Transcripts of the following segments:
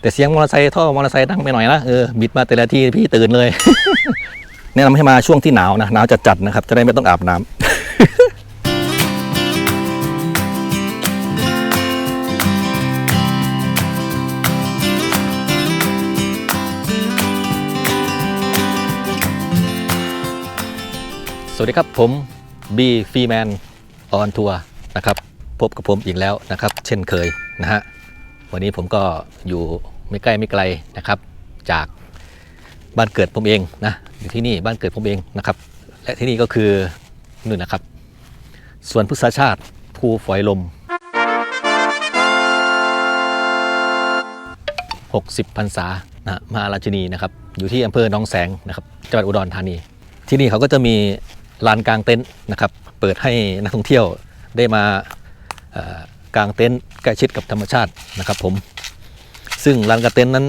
แต่เสียงมอเตอร์ไซค์ท่อมอเตอร์ไซค์ดังไปหน่อยนะเออบิดมาแต่ละที่พี่ตื่นเลย แนะนำให้มาช่วงที่หนาวนะหนาวจัดๆนะครับ จะได้ไม่ต้องอาบน้ำสวัสดีครับผมบีฟีแมนออนทัวร์นะครับ พบกับผมอีกแล้วนะครับ เช่นเคยนะฮะ วันนี้ผมก็อยู่ไม่ใกล้ไม่ไกลนะครับ จากบ้านเกิดผมเองนะอยู่ที่นี่บ้านเกิดผมเองนะครับ และที่นี่ก็คือนู่นนะครับสวนพฤกษชาติภูฝอยลม 60พรรษานะมาราชินีนะครับ อยู่ที่อำเภอหนองแสงนะครับจังหวัดอุดรธานี ที่นี่เขาก็จะมีลานกลางเต็นท์นะครับ เปิดให้นักท่องเที่ยวได้มา เอ่อกางเต็นท์ใกล้ชิดกับธรรมชาตินะครับผม ซึ่งลานกางเต็นท์นั้น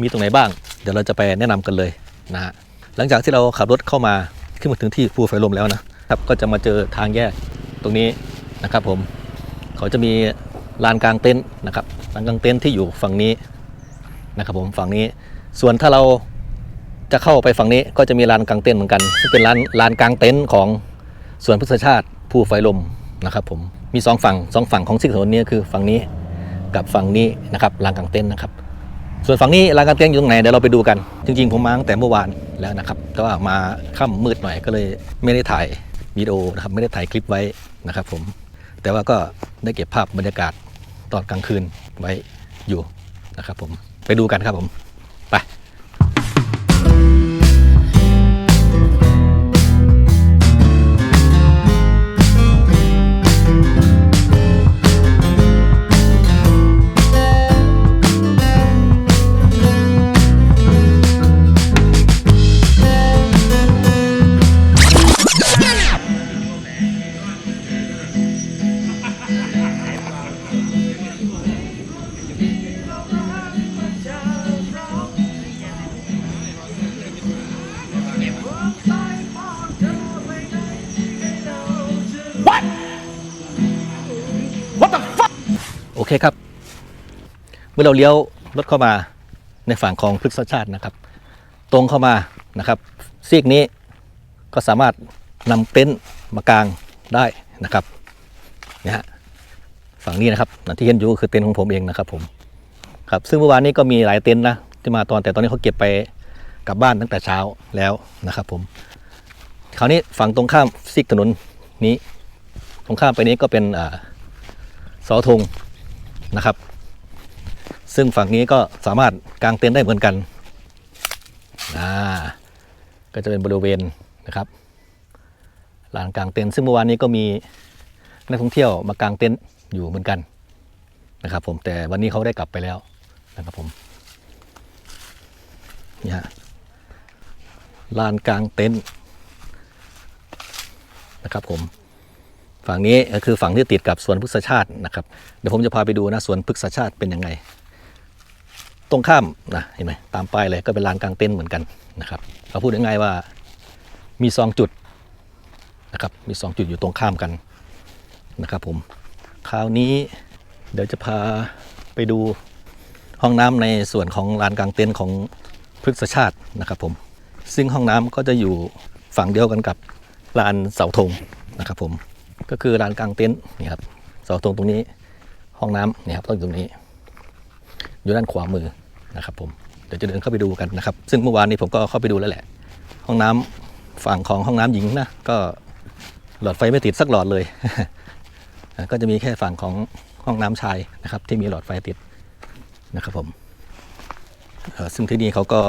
มีตรงไหนบ้าง เดี๋ยวเราจะไปแนะนำกันเลยนะฮะหลังจากที่เราขับรถเข้ามาขึ้นมาถึงที่ภูไฟลมแล้วนะครับก็จะมาเจอทางแยกตรงนี้นะครับผมเขาจะมีลานกลางเต็นท์นะครับลานกลางเต็นท์ที่อยู่ฝั่งนี้นะครับผมฝั่งนี้ ส่วนถ้าเราจะเข้าไปฝั่งนี้ก็จะมีลานกลางเต็นท์เหมือนกันซึ่งเป็นลานลานกลางเต็นท์ของสวนพฤกษชาติภูไฟลมนะครับผม มีสองฝั่งสองฝั่งของซิกถนนนี้คือฝั่งนี้กับฝั่งนี้นะครับลานกลางเต็นท์นะครับ ส่วนฝั่งนี้ลานกลางเต็นท์อยู่ตรงไหนเดี๋ยวเราไปดูกัน จริง ๆ ผมมาตั้งแต่เมื่อวานแล้วนะครับแต่ว่ามาค่ำมืดหน่อยก็เลยไม่ได้ถ่ายวิดีโอนะครับไม่ได้ถ่ายคลิปไว้นะครับ ผม แต่ว่าก็ได้เก็บภาพบรรยากาศตอนกลางคืนไว้อยู่นะครับ ผมไปดูกันครับผม โอเคครับ เมื่อเราเลี้ยวรถเข้ามาในฝั่งของพฤกษชาตินะครับ ตรงเข้ามานะครับซีกนี้ก็สามารถนำเต็นท์มากางได้นะครับนี่ฮะฝั่งนี้นะครับที่เห็นอยู่ก็คือเต็นท์ของผมเองนะครับผมครับซึ่งเมื่อวานนี้ก็มีหลายเต็นท์นะที่มาตอนแต่ตอนนี้เขาเก็บไปกลับบ้านตั้งแต่เช้าแล้วนะครับผมคราวนี้ฝั่งตรงข้ามซีกถนนนี้ ตรงข้ามไปนี้ก็เป็นอ่า สาธงนะครับ ซึ่งฝั่งนี้ก็สามารถกางเต็นท์ได้เหมือนกันอ่าก็จะเป็นบริเวณนะครับลานกางเต็นท์ซึ่งเมื่อวานนี้ก็มีนักท่องเที่ยวมากางเต็นท์อยู่เหมือนกันนะครับผมแต่วันนี้เขาได้กลับไปแล้วนะครับผมนี่ฮะลานกางเต็นท์นะครับผม ฝั่งนี้ก็คือฝั่งที่ติดกับสวนพฤกษชาตินะครับ เดี๋ยวผมจะพาไปดูนะสวนพฤกษชาติเป็นยังไง ตรงข้ามนะเห็นไหมตามป้ายเลยก็เป็นลานกลางเต็นท์เหมือนกันนะครับเราพูดง่ายๆว่ามีสองจุดนะครับมีสองจุดอยู่ตรงข้ามกันนะครับผมคราวนี้เดี๋ยวจะพาไปดูห้องน้ำในส่วนของลานกลางเต็นท์ของพฤกษชาตินะครับผมซึ่งห้องน้ำก็จะอยู่ฝั่งเดียวกันกับลานเสาธงนะครับผม ก็คือลานกลางเต็นท์นี่ครับเสาตรงตรงนี้ห้องน้ำนี่ครับต้องอยู่ตรงนี้ อยู่ด้านขวามือนะครับ ผมเดี๋ยวจะเดินเข้าไปดูกันนะครับ ซึ่งเมื่อวานนี้ผมก็เข้าไปดูแล้วแหละ ห้องน้ำฝั่งของห้องน้ำหญิงนะก็หลอดไฟไม่ติดสักหลอดเลย ก็จะมีแค่ฝั่งของห้องน้ำชายนะครับ ที่มีหลอดไฟติดนะครับผมซึ่งที่นี่เขาก็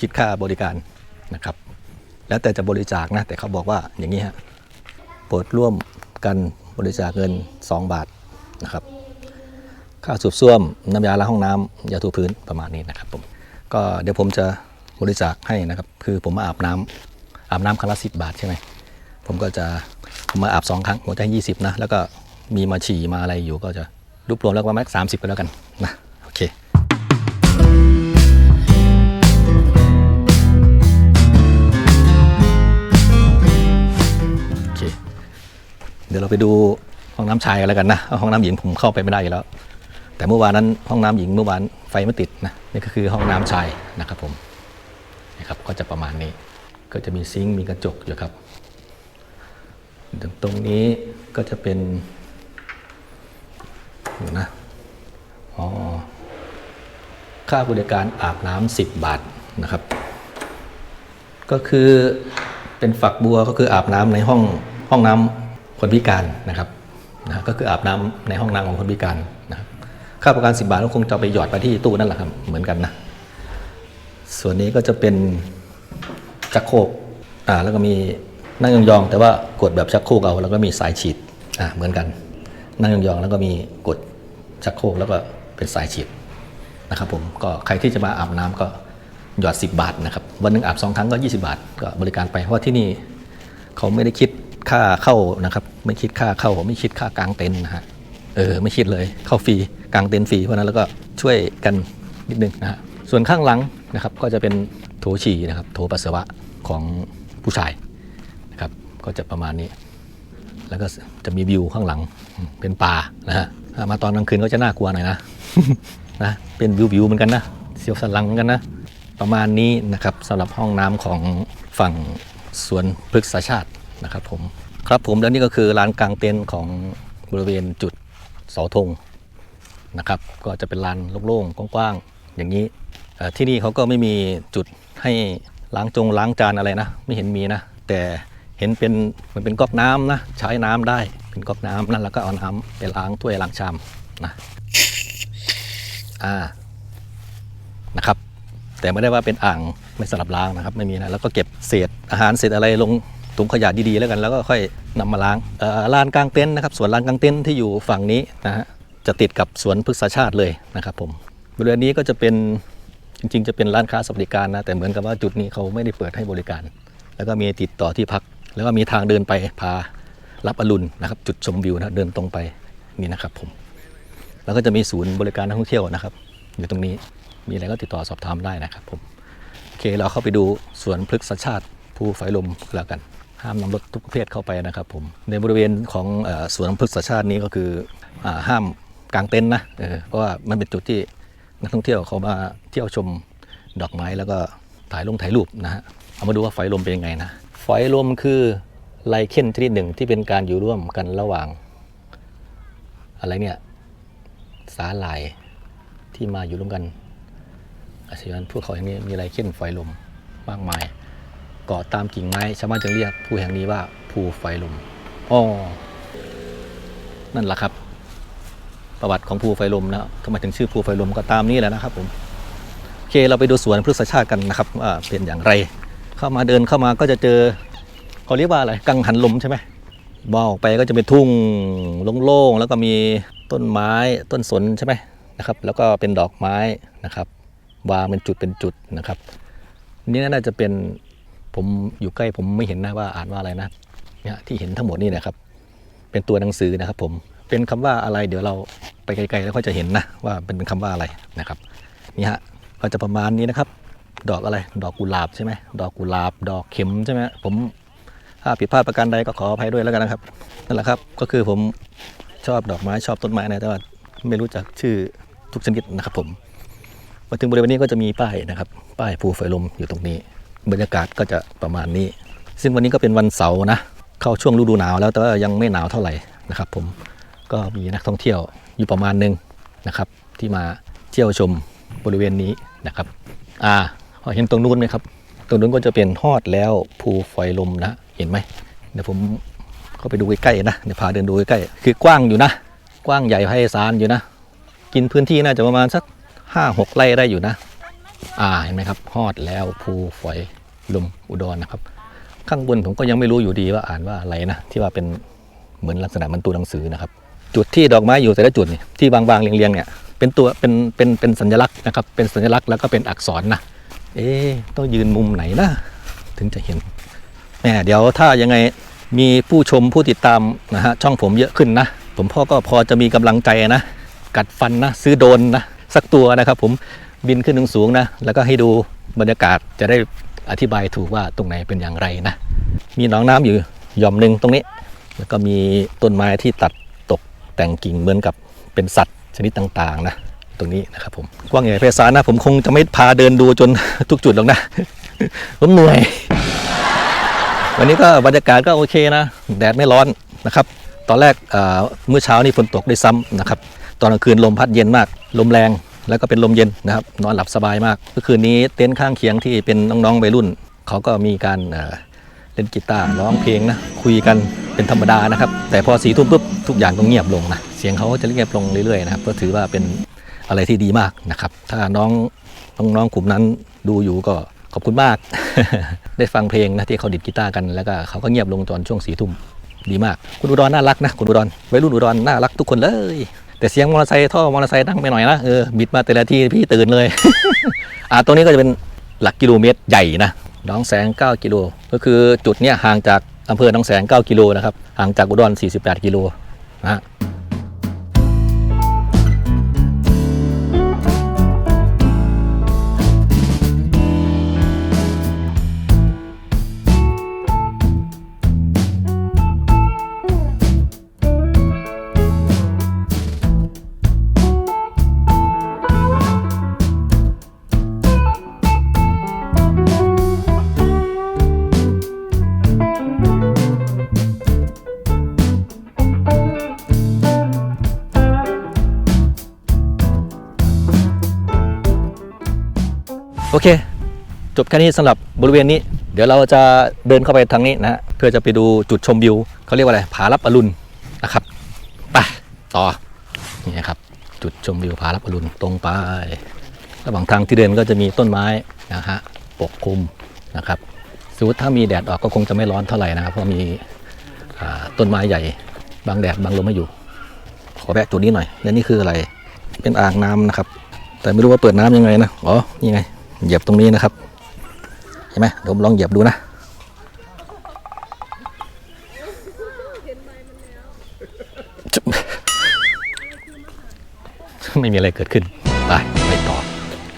คิดค่าบริการนะครับ แล้วแต่จะบริจาคนะ แต่เขาบอกว่าอย่างนี้ฮะ โปรดร่วมกันบริจาคเงิน 2 บาทนะครับค่าสูบซ่วมน้ำยาล้างห้องน้ำยาถูพื้นประมาณนี้นะครับผมก็เดี๋ยวผมจะบริจาคให้นะครับ คือผมมาอาบน้ำอาบน้ำครั้งละสิบาทใช่ไหมผมก็จะผมมาอาบสองครั้งผมจะให้ยี่สิบนะ แล้วก็มีมาฉี่มาอะไรอยู่ก็จะรวบรวมแล้วประมาณสามสิบก็แล้วกันนะ โอเค ดี๋ยวเราไปดูห้องน้ำชายกันแล้วกันนะ ห้องน้ำหญิงผมเข้าไปไม่ได้อยู่แล้ว แต่เมื่อวานนั้นห้องน้ำหญิงเมื่อวานไฟไม่ติดนะนี่ก็คือห้องน้ำชายนะครับผมนะครับก็จะประมาณนี้ ก็จะมีซิงค์มีกระจกอยู่ครับตรงนี้ก็จะเป็นอยู่นะอ๋อค่าบริการอาบน้ำ10บาทนะครับ ก็คือเป็นฝักบัวก็คืออาบน้ำในห้องห้องน้ำ คนพิการนะครับนะก็คืออาบน้ำในห้องน้ำของคนพิการนะครับค่าประกัน10บาทก็คงจะไปหยอดไปที่ตู้นั่นแหละครับเหมือนกันนะส่วนนี้ก็จะเป็นชักโครกอ่าแล้วก็มีนั่งยองๆแต่ว่ากดแบบชักโครกเอาแล้วก็มีสายฉีดอ่าเหมือนกัน นั่งยองๆแล้วก็มีกดชักโครกแล้วก็เป็นสายฉีดนะครับผมก็ใครที่จะมาอาบน้ำก็หยอด 10 บาทนะครับวันหนึงอาบสองครั้งก็ 20 บาท ก็บริการไปเพราะที่นี่เขาไม่ได้คิด ค่าเข้านะครับ ไม่คิดค่าเข้าไม่คิดค่ากางเต็นท์นะฮะเออไม่คิดเลยเข้าฟรีกางเต็นท์ฟรีเพราะนั้นแล้วก็ช่วยกันนิดนึงนะฮะส่วนข้างหลังนะครับก็จะเป็นโถฉี่นะครับโถปัสสาวะของผู้ชายนะครับก็จะประมาณนี้ แล้วก็จะมีวิวข้างหลังเป็นป่านะฮะมาตอนกลางคืนก็จะน่ากลัวหน่อยนะนะเป็นวิววิวๆเหมือนกันนะเสียวสันหลังเหมือนกันนะประมาณนี้นะครับสำหรับห้องน้ำของฝั่งสวนพฤกษชาติ นะครับผมครับผมแล้วนี่ก็คือลานกลางเต็นท์ของบริเวณจุดเสาธงนะครับ ก็จะเป็นลานโล่งๆกว้างๆอย่างนี้ที่นี่เขาก็ไม่มีจุดให้ล้างจงล้างจานอะไรนะ ไม่เห็นมีนะ แต่เห็นเป็นมันเป็นก๊อกน้ำนะ ใช้น้ำได้เป็นก๊อกน้ำนั่นแล้วก็เอาน้ำไปล้างถ้วยล้างชามนะอ่านะครับ แต่ไม่ได้ว่าเป็นอ่างไม่สลับล้างนะครับ ไม่มีนะแล้วก็เก็บเศษอาหารเศษอะไรลง ถุงขยะดีๆแล้วกัน แล้วก็ค่อยนำมาล้างลานกลางเต็นท์นะครับสวนลานกลางเต็นท์ที่อยู่ฝั่งนี้นะฮะจะติดกับสวนพฤกษชาติเลยนะครับผมบริเวณนี้ก็จะเป็นจริงๆ จะเป็นร้านค้าสวัสดิการนะแต่เหมือนกับว่าจุดนี้เขาไม่ได้เปิดให้บริการ แล้วก็มีติดต่อที่พัก แล้วก็มีทางเดินไปพารับอรุณนะครับจุดชมวิวนะเดินตรงไปนี่นะครับผมแล้วก็จะมีศูนย์บริการนักท่องเที่ยวนะครับ อยู่ตรงนี้มีอะไรก็ติดต่อสอบถามได้นะครับผมโอเคเราเข้าไปดูสวนพฤกษชาติภูฝายลมแล้วกัน ห้ามนำรถทุกประเภทเข้าไปนะครับผมในบริเวณของอสวนพฤกษชาตินี้ก็คืออห้ามกางเต็นท์นะเเพราะว่ามันเป็นจุดที่นักท่องเที่ยวเขามาเที่ยวชมดอกไม้แล้วก็ถ่ายลงถ่ายรูปนะฮะเอามาดูว่าฝายลมเป็นยังไงนะฝายลมคือไลเคนชนิดหนึ่งที่เป็นการอยู่ร่วมกันระหว่าง อะไรเนี่ยสาหร่ายที่มาอยู่ร่วมกันอาชีพพวกเขาอย่างนี้มีไรเข้นไฟลมมากมาย เกาะตามกิ่งไม้ชาวบ้านจึงเรียกภูแห่งนี้ว่าภูไฟลมอ๋อนั่นแหละครับ ประวัติของภูไฟลมนะทำไมถึงชื่อภูไฟลมก็ตามนี้แหละนะครับผมโอเคเราไปดูสวนพฤกษชาติกันนะครับว่าเป็นอย่างไร เข้ามาเดินเข้ามาก็จะเจอเขาเรียกว่าอะไรกังหันลมใช่ไหมมองออกไปก็จะเป็นทุ่งโล่งๆแล้วก็มีต้นไม้ต้นสนใช่ไหมนะครับ แล้วก็เป็นดอกไม้นะครับ วางเป็นจุดเป็นจุดนะครับ นี่น่าจะเป็น ผมอยู่ใกล้ผมไม่เห็นนะว่าอ่านว่าอะไรนะเนี่ยที่เห็นทั้งหมดนี่นะครับ เป็นตัวหนังสือนะครับ ผมเป็นคำว่าอะไร เดี๋ยวเราไปไกลๆแล้วก็จะเห็นนะว่าเป็นคำว่าอะไรนะครับนี่ฮะก็จะประมาณนี้นะครับ ดอกอะไรดอกกุหลาบใช่ไหมดอกกุหลาบ ดอกเข็มใช่ไหมผมถ้าผิดพลาดประการใดก็ขออภัยด้วยแล้วกันนะครับนั่นแหละครับก็คือผมชอบดอกไม้ชอบต้นไม้นะแต่ว่าไม่รู้จักชื่อทุกชนิดนะครับผมมาถึงบริเวณนี้ก็จะมีป้ายนะครับ ป้ายภูไฟลมอยู่ตรงนี้ บรรยากาศก็จะประมาณนี้ ซึ่งวันนี้ก็เป็นวันเสาร์นะเข้าช่วงฤดูหนาวแล้วแต่ว่ายังไม่หนาวเท่าไหร่นะครับผมก็มีนักท่องเที่ยวอยู่ประมาณหนึ่งนะครับที่มาเที่ยวชมบริเวณนี้นะครับอ่าเห็นตรงนู้นไหมครับ ตรงนู้นก็จะเป็นฮอดแล้วภูไฟลมนะเห็นไหมเดี๋ยวผมเข้าไปดูใกล้ๆนะเดี๋ยวพาเดินดูใกล้ๆคือกว้างอยู่นะ กว้างใหญ่ไพศาลอยู่นะ กินพื้นที่น่าจะประมาณสักห้าหกไร่ได้อยู่นะ อ่าเห็นไหมครับฮอดแล้วภูฝอย ลมอุดรนะครับ ข้างบนผมก็ยังไม่รู้อยู่ดีว่าอ่านว่าอะไรนะที่ว่าเป็นเหมือนลักษณะมันตัวหนังสือนะครับ จุดที่ดอกไม้อยู่แต่ละจุดนี่ที่บางๆเรียงๆเนี่ยเป็นตัวเป็นเป็นเป็นสัญลักษณ์นะครับ เป็นสัญลักษณ์แล้วก็เป็นอักษรนะเอ๊ต้องยืนมุมไหนนะถึงจะเห็นแหมเดี๋ยวถ้ายังไงมีผู้ชมผู้ติดตามนะฮะช่องผมเยอะขึ้นนะ ผมพ่อก็พอจะมีกำลังใจนะ กัดฟันนะ ซื้อโดนนะ สักตัวนะครับผมบินขึ้นสูงๆนะ แล้วก็ให้ดูบรรยากาศจะได้ อธิบายถูกว่าตรงไหนเป็นอย่างไรนะ มีหนองน้ำอยู่ย่อมหนึ่งตรงนี้ แล้วก็มีต้นไม้ที่ตัดตกแต่งกิ่งเหมือนกับเป็นสัตว์ชนิดต่างๆนะตรงนี้นะครับผมกว้างใหญ่ไพศาลนะผมคงจะไม่พาเดินดูจนทุกจุดหรอกนะผมเหนื่อยวันนี้ก็บรรยากาศก็โอเคนะ แดดไม่ร้อนนะครับ ตอนแรกเมื่อเช้านี่ฝนตกด้วยซ้ำนะครับ ตอนกลางคืนลมพัดเย็นมาก ลมแรง แล้วก็เป็นลมเย็นนะครับนอนหลับสบายมากเมื่อคืนนี้เต็นท์ข้างเคียงที่เป็นน้องๆวัยรุ่น เขาก็มีการเล่นกีตาร์ร้องเพลงนะคุยกันเป็นธรรมดานะครับ แต่พอสี่ทุ่มปุ๊บทุกอย่างก็เงียบลงนะเสียงเขาก็จะเงียบลงเรื่อยๆนะครับก็ถือว่าเป็นอะไรที่ดีมากนะครับ ถ้าน้องน้องๆกลุ่มนั้นดูอยู่ก็ขอบคุณมาก ได้ฟังเพลงนะที่เขาดิดกีตาร์กันแล้วก็เขาก็เงียบลงตอนช่วงสี่ทุ่มดีมาก คุณอุดรน่ารักนะคุณอุดรวัยรุ่นอุดรน่ารักทุกคนเลย แต่เสียงมอเตอร์ไซค์ท่อมอเตอร์ไซค์ดังไปหน่อยนะเออบิดมาแต่ละที่พี่ตื่นเลย อ่าตรงนี้ก็จะเป็นหลักกิโลเมตรใหญ่นะน้องแสง 9 กิโล ก็คือจุดเนี้ยห่างจากอำเภอน้องแสง 9 กิโลนะครับห่างจากอุดร 48 กิโลนะฮะ เค จบแค่นี้สำหรับบริเวณนี้ เดี๋ยวเราจะเดินเข้าไปทางนี้นะเพื่อจะไปดูจุดชมวิวเขาเรียกว่าอะไรผาลับอรุณนะครับไปต่อนี่ครับ จุดชมวิวผาลับอรุณตรงไประหว่างทางที่เดินก็จะมีต้นไม้นะฮะปกคลุมนะครับสมมติถ้ามีแดดออกก็คงจะไม่ร้อนเท่าไหร่นะครับเพราะมีต้นไม้ใหญ่บางแดดบางลมไม่อยู่ ขอแวะจุดนี้หน่อยและนี่คืออะไรเป็นอ่างน้ำนะครับ แต่ไม่รู้ว่าเปิดน้ำยังไงนะอ๋อนี่ไง เหยียบตรงนี้นะครับ เห็นไหมเดี๋ยวผมลองเหยียบดูนะ ไม่มีอะไรเกิดขึ้น ไปไปต่อ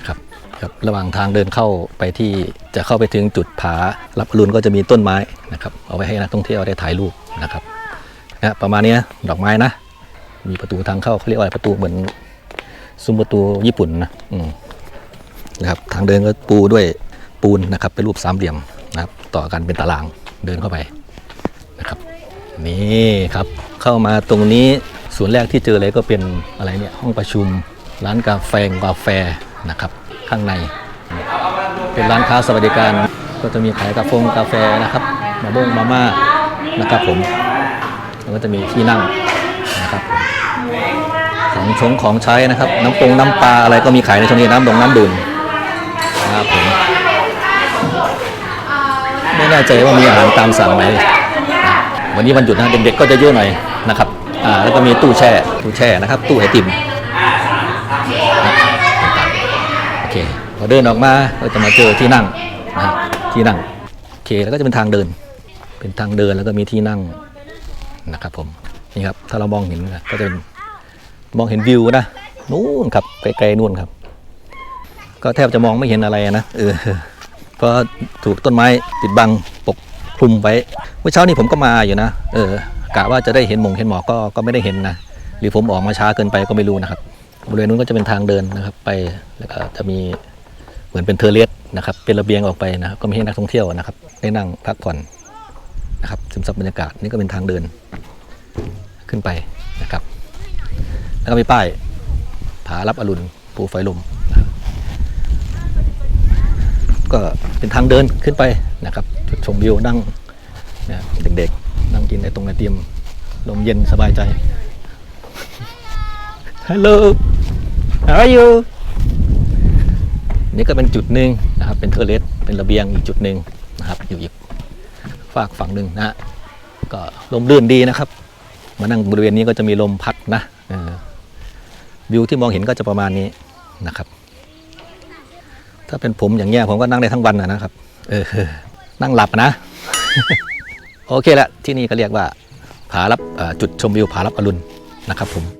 ครับครับระหว่างทางเดินเข้าไปที่จะเข้าไปถึงจุดผารับอรุณก็จะมีต้นไม้นะครับ เอาไว้ให้นักท่องเที่ยวได้ถ่ายรูปนะครับนะประมาณนี้นะดอกไม้นะ มีประตูทางเข้าเขาเรียกว่าอะไรประตูเหมือนซุ้มประตูญี่ปุ่นนะอืม นะครับทางเดินก็ปูด้วยปูนนะครับเป็นรูปสามเหลี่ยมนะครับต่อกันเป็นตารางเดินเข้าไปนะครับนี่ครับเข้ามาตรงนี้ส่วนแรกที่เจอเลยก็เป็นอะไรเนี่ยห้องประชุมร้านกาแฟกาแฟนะครับข้างใน เป็นร้านค้าสวัสดิการก็จะมีขายกาแฟกาแฟนะครับมาบ้งมาม่านะครับผมแล้วก็จะมีที่นั่งนะครับของชงของใช้นะครับ น้ำปงน้ำปลาอะไรก็มีขายในช่วงนี้น้ำดองน้ำดื่ม ครับผมไม่แน่ใจว่ามีอาหารตามสั่งไหมนะวันนี้วันหยุดนะเด็กๆก็จะเยอะหน่อยนะครับอ่าแล้วก็มีตู้แช่ตู้แช่นะครับ ตู้ไอติมนะโอเคพอเดินออกมาก็จะมาเจอที่นั่งนะที่นั่งโอเคแล้วก็จะเป็นทางเดิน เป็นทางเดินแล้วก็มีที่นั่งนะครับผมนี่ครับถ้าเรามองเห็นนะก็จะเป็นมองเห็นวิวนะนู่นครับไกลๆนู่นครับ ก็แทบจะมองไม่เห็นอะไรนะเออเพราะถูกต้นไม้ปิดบังปกคลุมไว้เมื่อเช้านี้ผมก็มาอยู่นะ เออกะว่าจะได้เห็นหมงเห็นหมอกก็ก็ไม่ได้เห็นนะหรือผมออกมาช้าเกินไปก็ไม่รู้นะครับบริเวณนู้นก็จะเป็นทางเดินนะครับ ไปแล้วก็จะมีเหมือนเป็นเทอร์เลสนะครับ เป็นระเบียงออกไปนะครับก็มีให้นักท่องเที่ยวนะครับ ได้นั่งพักผ่อนนะครับซึมซับบรรยากาศนี่ก็เป็นทางเดินขึ้นไปนะครับ แล้วก็มีป้ายผารับอรุณภูไฟลม ก็เป็นทางเดินขึ้นไปนะครับจุดชมวิวนั่งนะเด็กๆ นั่งกินในตรงไอเตียมลมเย็นสบายใจ Hello how are you นี่ก็เป็นจุดหนึ่งนะครับ เป็นเทอร์เลสเป็นระเบียงอีกจุดหนึ่งนะครับ อยู่อีกฝากฝั่งหนึ่งนะฮะก็ลมลื่นดีนะครับ มานั่งบริเวณนี้ก็จะมีลมพัดนะวิวที่มองเห็นก็จะประมาณนี้นะครับ ถ้าเป็นผมอย่างเงี้ยผมก็นั่งได้ทั้งวันนะครับ เออนั่งหลับนะ โอเคละที่นี่ก็เรียกว่าผารับจุดชมวิวผารับอรุณนะครับผม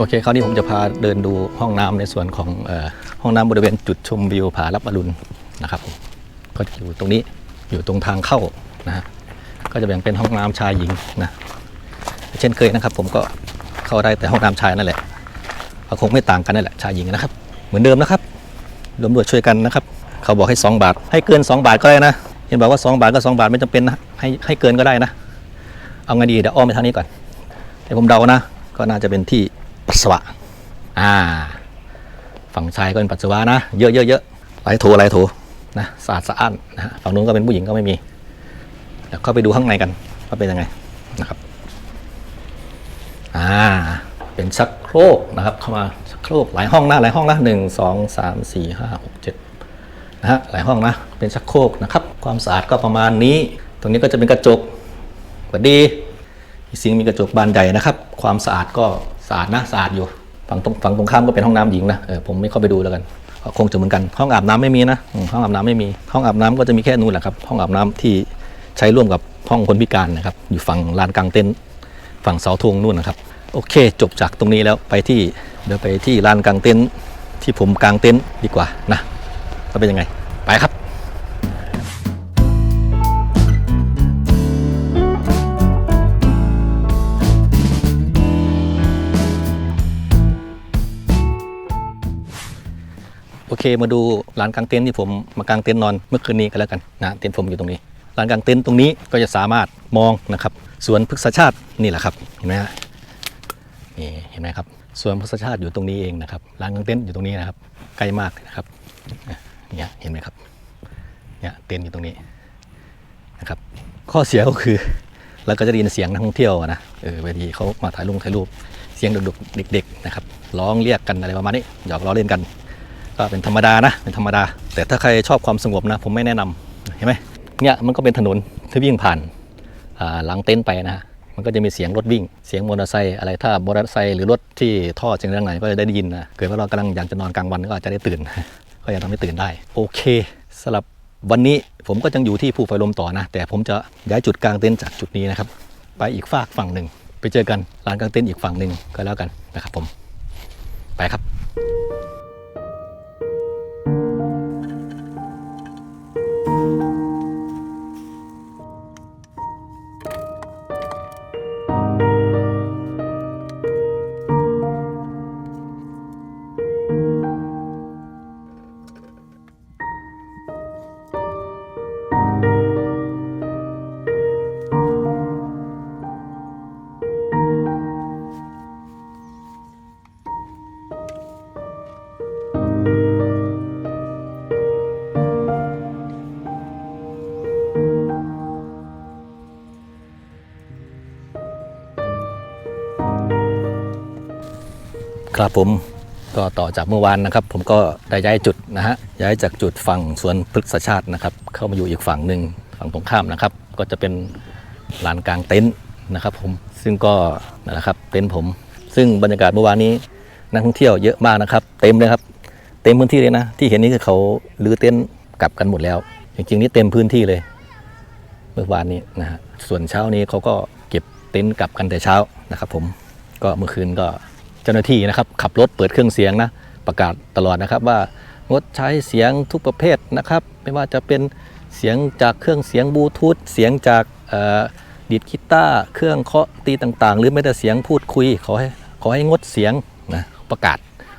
โอเค คราวนี้ผมจะพาเดินดูห้องน้ำในส่วนของอห้องน้ำบริเวณจุดชมวิวผาลับอรุณนะครับผมก็อยู่ตรงนี้อยู่ตรงทางเข้านะฮะก็จะแบ่งเป็นห้องน้ำชายหญิงนะเช่นเคยนะครับ ผมก็เข้าได้แต่ห้องน้ำชายนั่นแหละก็คงไม่ต่างกันนั่นแหละชายหญิงนะครับ เหมือนเดิมนะครับรวมด้วยช่วยกันนะครับ เขาบอกให้ 2 บาท ให้เกิน 2 บาทก็ได้นะเห็นบอกว่า 2 บาทก็ 2 บาทไม่จำเป็นนะให้ให้เกินก็ได้นะ เอาไงดีเดี๋ยวอ้อมไปทางนี้ก่อนเดี๋ยวผมเดานะ ก็น่าจะเป็นที่ ปัสสาวะ อ่า ฝั่งชายก็เป็นปัสสาวะนะ เยอะเยอะเยอะไหลโถไหลโถนะสะอาดสะอ้านนะฝั่งนู้นก็เป็นผู้หญิงก็ไม่มีเดี๋ยวเข้าไปดูข้างในกันว่าเป็นยังไงนะครับ อ่า เป็นชักโครกนะครับ เข้ามาชักโครกหลายห้องนะหลายห้องนะหนึ่งสองสามสี่ห้าหกเจ็ดนะฮะหลายห้องนะ เป็นชักโครกนะครับ ความสะอาดก็ประมาณนี้ ตรงนี้ก็จะเป็นกระจกสวัสดี สิ่งมีกระจกบานใหญ่นะครับ ความสะอาดก็ สะอาดนะสะอาดอยู่ฝั่งตรงฝั่งตรงข้ามก็เป็นห้องน้ำหญิงนะเออผมไม่เข้าไปดูแล้วกันคงจะเหมือนกันห้องอาบน้ำไม่มีนะห้องอาบน้ำไม่มีห้องอาบน้ำก็จะมีแค่นู้นแหละครับห้องอาบน้ำที่ใช้ร่วมกับห้องคนพิการนะครับอยู่ฝั่งลานกลางเต็นท์ฝั่งเสาธงนู่นนะครับโอเค จบจากตรงนี้แล้วไปที่เดี๋ยวไปที่ลานกลางเต็นท์ที่ผมกางเต็นท์ดีกว่านะว่าเป็นยังไง ไปครับ เคมาดูร้านกางเต็นท์ที่ผมมากางเต็นท์นอนเมื่อคืนนี้กันแล้วกันนะเต็นท์ผมอยู่ตรงนี้ร้านกางเต็นท์ตรงนี้ก็จะสามารถมองนะครับสวนพฤกษชาตินี่แหละครับเห็นไหมฮะนี่เห็นไหมครับสวนพฤกษชาติอยู่ตรงนี้เองนะครับร้านกางเต็นท์อยู่ตรงนี้นะครับใกล้มากนะครับเนี่ยเห็นไหมครับเนี่ยเต็นท์อยู่ตรงนี้นะครับข้อเสียก็คือเราก็จะได้ยินเสียงนักท่องเที่ยวนะเออเวทีเขามาถ่ายรูปถ่ายรูปเสียงดุกๆเด็ก ๆ นะครับร้องเรียกกันอะไรประมาณนี้หยอกล้อเล่นกัน ก็เป็นธรรมดานะเป็นธรรมดา แต่ถ้าใครชอบความสงบนะ ผมไม่แนะนำเห็นไหมเนี่ยมันก็เป็นถนนที่วิ่งผ่านหลังเต็นท์ไปนะฮะมันก็จะมีเสียงรถวิ่ง เสียงมอเตอร์ไซค์อะไรถ้ามอเตอร์ไซค์หรือรถที่ท่อเสียงดังไหนก็จะได้ยินนะเกิดว่าเรากำลังอยากจะนอนกลางวันก็อาจจะได้ตื่น ก็ยังทำให้ตื่นได้ โอเคสำหรับวันนี้ผมก็ยังอยู่ที่ภูไฟลมต่อนะ แต่ผมจะย้ายจุดกลางเต็นท์จากจุดนี้นะครับ ไปอีกฝากฝั่งหนึ่ง ไปเจอกันลานกลางเต็นท์อีกฝั่งหนึ่งก็แล้วกันนะครับผม ไปครับ ครับผมก็ต่อจากเมื่อวานนะครับ ผมก็ได้ย้ายจุดนะฮะย้ายจากจุดฝั่งสวนพฤกษชาตินะครับ เข้ามาอยู่อีกฝั่งหนึ่งฝั่งตรงข้ามนะครับ ก็จะเป็นลานกลางเต็นท์นะครับ ผมซึ่งก็นะครับเต็นท์ผม ซึ่งบรรยากาศเมื่อวานนี้นักท่องเที่ยวเยอะมากนะครับ เต็มเลยครับ เต็มพื้นที่เลยนะ ที่เห็นนี่คือเขาลื้อเต็นท์กลับกันหมดแล้ว จริงๆนี่เต็มพื้นที่เลย เมื่อวานนี้นะฮะส่วนเช้านี้เขาก็เก็บเต็นท์กลับกันแต่เช้านะครับ ผมก็เมื่อคืนก็ เจ้าหน้าที่นะครับขับรถเปิดเครื่องเสียงนะประกาศตลอดนะครับว่างดใช้เสียงทุกประเภทนะครับ ไม่ว่าจะเป็นเสียงจากเครื่องเสียงบลูทูธเสียงจากดีดกีตาร์เครื่องเคาะตีต่างๆ หรือแม้แต่เสียงพูดคุยขอให้ขอให้งดเสียงนะประกาศ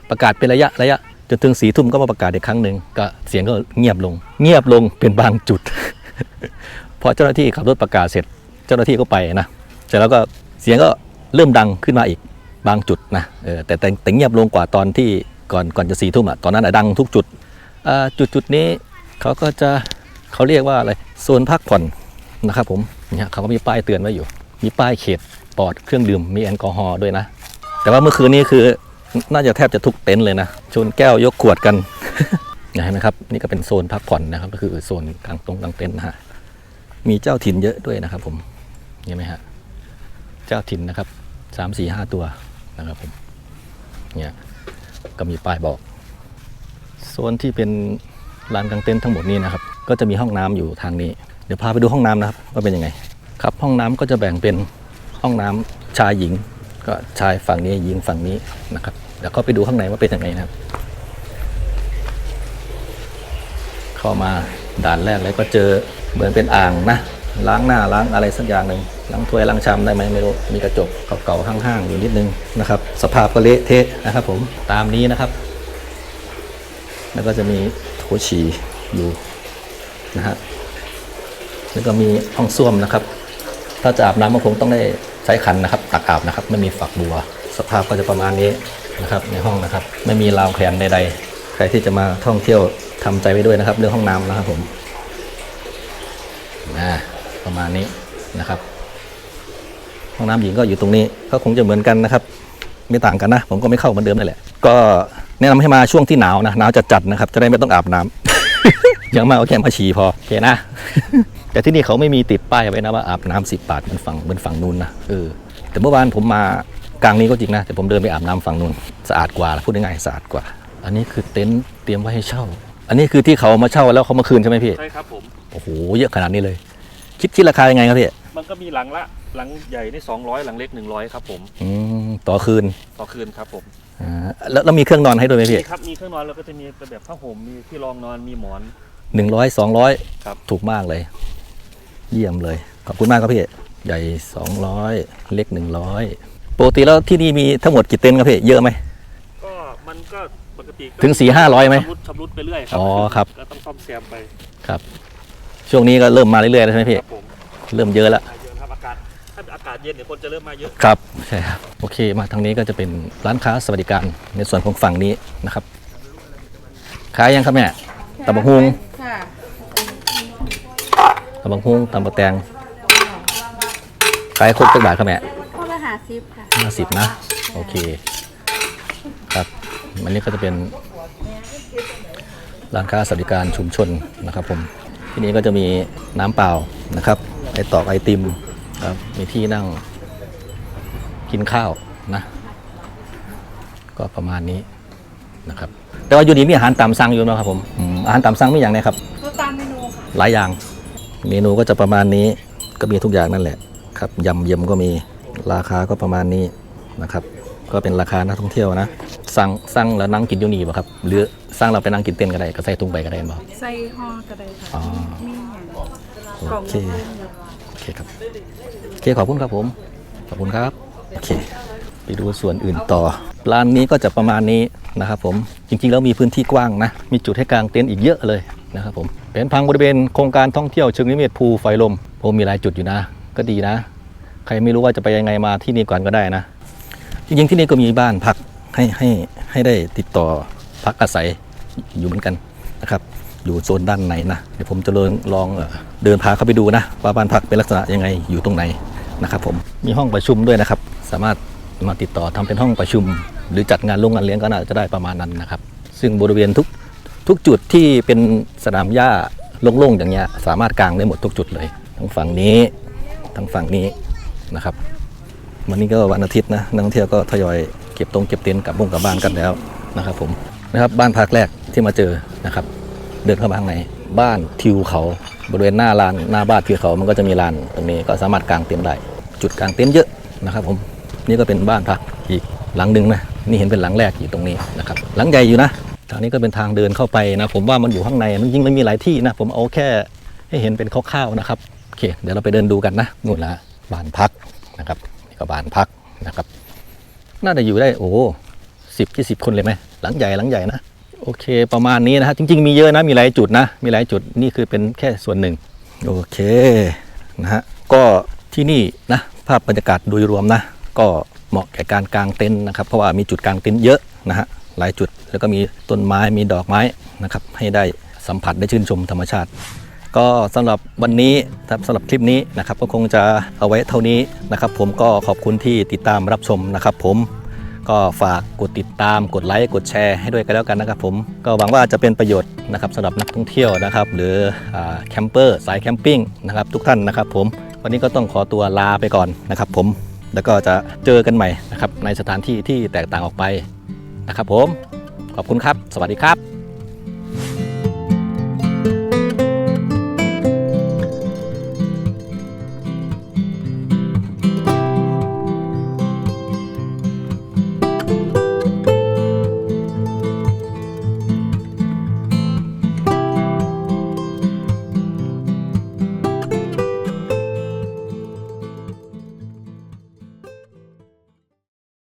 ประกาศเป็นระยะระยะจนถึงสีทุ่มก็มาประกาศอีกครั้งหนึ่งก็เสียงก็เงียบลง เงียบลงเป็นบางจุดพอเจ้าหน้าที่ขับรถประกาศเสร็จ เจ้าหน้าที่ก็ไปนะเสร็จแล้วก็เสียงก็เริ่มดังขึ้นมาอีก บางจุดนะแต่แต่แต่เงียบลงกว่าตอนที่ก่อนก่อนจะสี่ทุ่มอะตอนนั้นอะดังทุกจุดจุดจุดนี้เขาก็จะเขาเรียกว่าอะไรโซนพักผ่อนนะครับผมเนี่ยเขาก็มีป้ายเตือนไว้อยู่ มีป้ายเขตปลอดเครื่องดื่มมีแอลกอฮอล์ด้วยนะ แต่ว่าเมื่อคืนนี้คือน่าจะแทบจะทุกเต็นท์เลยนะชนแก้วยกขวดกันเห็นไหมครับนี่ก็เป็นโซนพักผ่อนนะครับ ก็คือโซนกลางตรงกลางเต็นท์นะฮะมีเจ้าถิ่นเยอะด้วยนะครับผมเห็นไหมฮะเจ้าถิ่นนะครับสามสี่ห้าตัว นะครับผมเนี่ยก็มีป้ายบอกโซนที่เป็นลานกางเต็นท์ทั้งหมดนี้นะครับก็จะมีห้องน้ำอยู่ทางนี้ เดี๋ยวพาไปดูห้องน้ำนะครับว่าเป็นยังไง ครับห้องน้ำก็จะแบ่งเป็นห้องน้ำชายหญิง ก็ชายฝั่งนี้ยิงฝั่งนี้นะครับเดี๋ยวเข้าไปดูข้างในว่าเป็นยังไงนะครับ เข้ามาด่านแรกเลยก็เจอเหมือนเป็นอ่างนะล้างหน้าล้างอะไรสักอย่างหนึ่ง ล้างถ้วยล้างชามได้ไหมไม่รู้ มีกระจกเก่าๆห้างๆอยู่นิดนึงนะครับ สภาพก็เละเทะนะครับ ผมตามนี้นะครับ แล้วก็จะมีโถฉี่อยู่นะฮะแล้วก็มีห้องส้วมนะครับ ถ้าจะอาบน้ำก็คงต้องได้ใช้ขันนะครับ ตักอาบนะครับ ไม่มีฝักบัว สภาพก็จะประมาณนี้นะครับ ในห้องนะครับ ไม่มีราวแขวนใดๆ ใครที่จะมาท่องเที่ยวทำใจไว้ด้วยนะครับ เรื่องห้องน้ำนะครับผมนะประมาณนี้นะครับ ห้องน้ำหญิงก็อยู่ตรงนี้ก็คงจะเหมือนกันนะครับไม่ต่างกันนะ ผมก็ไม่เข้าเหมือนเดิมนั่นแหละ ก็แนะนำให้มาช่วงที่หนาวนะหนาวจัดๆนะครับ จะได้ไม่ต้องอาบน้ำอย่างมากก็แค่มาฉี่พอโอเคนะ แต่ที่นี่เขาไม่มีติดป้ายไว้นะว่าอาบน้ำสิบบาทเหมือนฝั่งเหมือนฝั่งนู้นนะเออแต่เมื่อวานผมมากลางนี้ก็จริงนะ แต่ผมเดินไปอาบน้ำฝั่งนู้นสะอาดกว่าพูดง่ายๆสะอาดกว่า อันนี้คือเต็นท์เตรียมไว้ให้เช่า อันนี้คือที่เขามาเช่าแล้วเขามาคืนใช่ไหมพี่ใช่ครับผมโอ้โหเยอะขนาดนี้เลย คิดคิดราคายังไงครับพี่ มันก็มีหลังละหลังใหญ่นี่200หลังเล็ก100ครับผมอืมต่อคืนต่อคืนครับผมอ่าแล้วแล้วมีเครื่องนอนให้ด้วยไหมพี่นี่ครับมีเครื่องนอนแล้วก็จะมีเป็นแบบผ้าห่มมีที่รองนอนมีหมอน หนึ่งร้อยสองร้อยครับ ถูกมากเลย เยี่ยมเลย ขอบคุณมากครับพี่ ใหญ่สองร้อยเล็กหนึ่งร้อยปกติแล้วที่นี่มีทั้งหมดกี่เต็นท์ครับพี่ เยอะไหม ก็มันก็ปกติก็ถึงสี่ห้าร้อยไหม ชำรุดชำรุดไปเรื่อยครัอ๋อครับ ก็ต้องซ่อมแซมไปครับช่วงนี้ก็เริ่มมาเรื่อยๆแล้วใช่ไหมคพี่รับผม เริ่มเยอะแล้วมาเยอะครับอากาศถ้าอากาศเย็นเนี่ยคนจะเริ่มมาเยอะครับใช่ครับโอเคมาทางนี้ก็จะเป็นร้านค้าสวัสดิการในส่วนของฝั่งนี้นะครับขายยังครับแม่ตำบักฮุงค่ะตำบักฮุงตำบักแตงขายครบจักบาทครับแม่ข้อละหาซิปค่ะห้าสิบนะโอเคครับอันนี้ก็จะเป็นร้านค้าสวัสดิการชุมชนนะครับผมที่นี้ก็จะมีน้ำเปล่านะครับ ไอตอกไอติมครับ มีที่นั่งกินข้าวนะ ก็ประมาณนี้นะครับ แต่ว่าอยู่นี่มีอาหารตามสั่งอยู่นะครับผมอืมอาหารตามสั่งมีอย่างไรครับ ก็ตามเมนูค่ะ หลายอย่าง เมนูก็จะประมาณนี้ก็มีทุกอย่างนั่นแหละครับยำเยี่ยมก็มีราคาก็ประมาณนี้นะครับ ก็เป็นราคานักท่องเที่ยวนะสั่งสั่งแล้วนั่งกินอยู่นี่ป่ะครับ หรือสั่งเราไปนั่งกินเต้นก็ได้ก็ใส่ถุงไปก็ได้บ่ใส่ห่อกระไดค่ะ อ๋อ มีอย่างกล่ โอเคโอเคครับโอเคขอบคุณครับผมขอบคุณครับโอเคไปดูส่วนอื่นต่อร้านนี้ก็จะประมาณนี้นะครับผมจริงๆแล้วมีพื้นที่กว้างนะ มีจุดให้กางเต็นท์อีกเยอะเลยนะครับผมเป็นพังบริเวณโครงการท่องเที่ยวเชิงนิเวศภูไฟลมโอ้มีหลายจุดอยู่นะ ก็ดีนะ ใครไม่รู้ว่าจะไปยังไงมาที่นี่ก่อนก็ได้นะ จริงๆที่นี่ก็มีบ้านพักให้ให้ให้ได้ติดต่อพักอาศัยอยู่เหมือนกันนะครับ อยู่โซนด้านในนะเดี๋ยวผมจะลองลองเดินพาเข้าไปดูนะว่าบ้านพักเป็นลักษณะยังไงอยู่ตรงไหนนะครับผมมีห้องประชุมด้วยนะครับ สามารถมาติดต่อทำเป็นห้องประชุม หรือจัดงานลงงานเลี้ยงก็น่าจะได้ประมาณนั้นนะครับ ซึ่งบริเวณทุกทุกจุดที่เป็นสนามหญ้าโล่งๆอย่างเงี้ยสามารถกางได้หมดทุกจุดเลย ทั้งฝั่งนี้ทั้งฝั่งนี้นะครับ วันนี้ก็วันอาทิตย์นะนักท่องเที่ยวก็ทยอยเก็บตรงเก็บเต็นท์กลับบ้งกลับบ้านกันแล้วนะครับผมนะครับบ้านพักแรกที่มาเจอนะครับ เดินเข้ามาข้างในบ้านทิวเขาบริเวณหน้าลานหน้าบ้านทิวเขามันก็จะมีลานตรงนี้ก็สามารถกางเต็นท์ได้ จุดกางเต็นท์เยอะนะครับ ผมนี่ก็เป็นบ้านพักอีกหลังหนึ่งนะนี่เห็นเป็นหลังแรกอยู่ตรงนี้นะครับหลังใหญ่อยู่นะทางนี้ก็เป็นทางเดินเข้าไปนะ ผมว่ามันอยู่ข้างในมันยิ่งไม่มีหลายที่นะผมเอาแค่ให้เห็นเป็นคร่าวๆนะครับโอเค เดี๋ยวเราไปเดินดูกันนะนู่นละบ้านพักนะครับนี่ก็บ้านพักนะครับ น่าจะอยู่ได้โอ้สิบยี่สิบคนเลยไหมหลังใหญ่หลังใหญ่นะ โอเคประมาณนี้นะฮะจริง ๆ มีเยอะนะมีหลายจุดนะ มีหลายจุดนี่คือเป็นแค่ส่วนหนึ่ง โอเคนะฮะก็ที่นี่นะภาพบรรยากาศโดยรวมนะ ก็เหมาะแก่การกางเต็นท์นะครับ เพราะว่ามีจุดกางเต็นท์เยอะนะฮะหลายจุดแล้วก็มีต้นไม้มีดอกไม้นะครับให้ได้สัมผัสได้ชื่นชมธรรมชาติ ก็สำหรับวันนี้ครับสำหรับคลิปนี้นะครับก็คงจะเอาไว้เท่านี้นะครับ ผมก็ขอบคุณที่ติดตามรับชมนะครับ ผม ก็ฝากกดติดตามกดไลค์กดแชร์ให้ด้วยกันแล้วกันนะครับผมก็หวังว่าจะเป็นประโยชน์นะครับสำหรับนักท่องเที่ยวนะครับ หรือแคมเปอร์สายแคมปิ้งนะครับทุกท่านนะครับผมวันนี้ก็ต้องขอตัวลาไปก่อนนะครับผมแล้วก็จะเจอกันใหม่นะครับในสถานที่ที่แตกต่างออกไปนะครับผมขอบคุณครับ สวัสดีครับ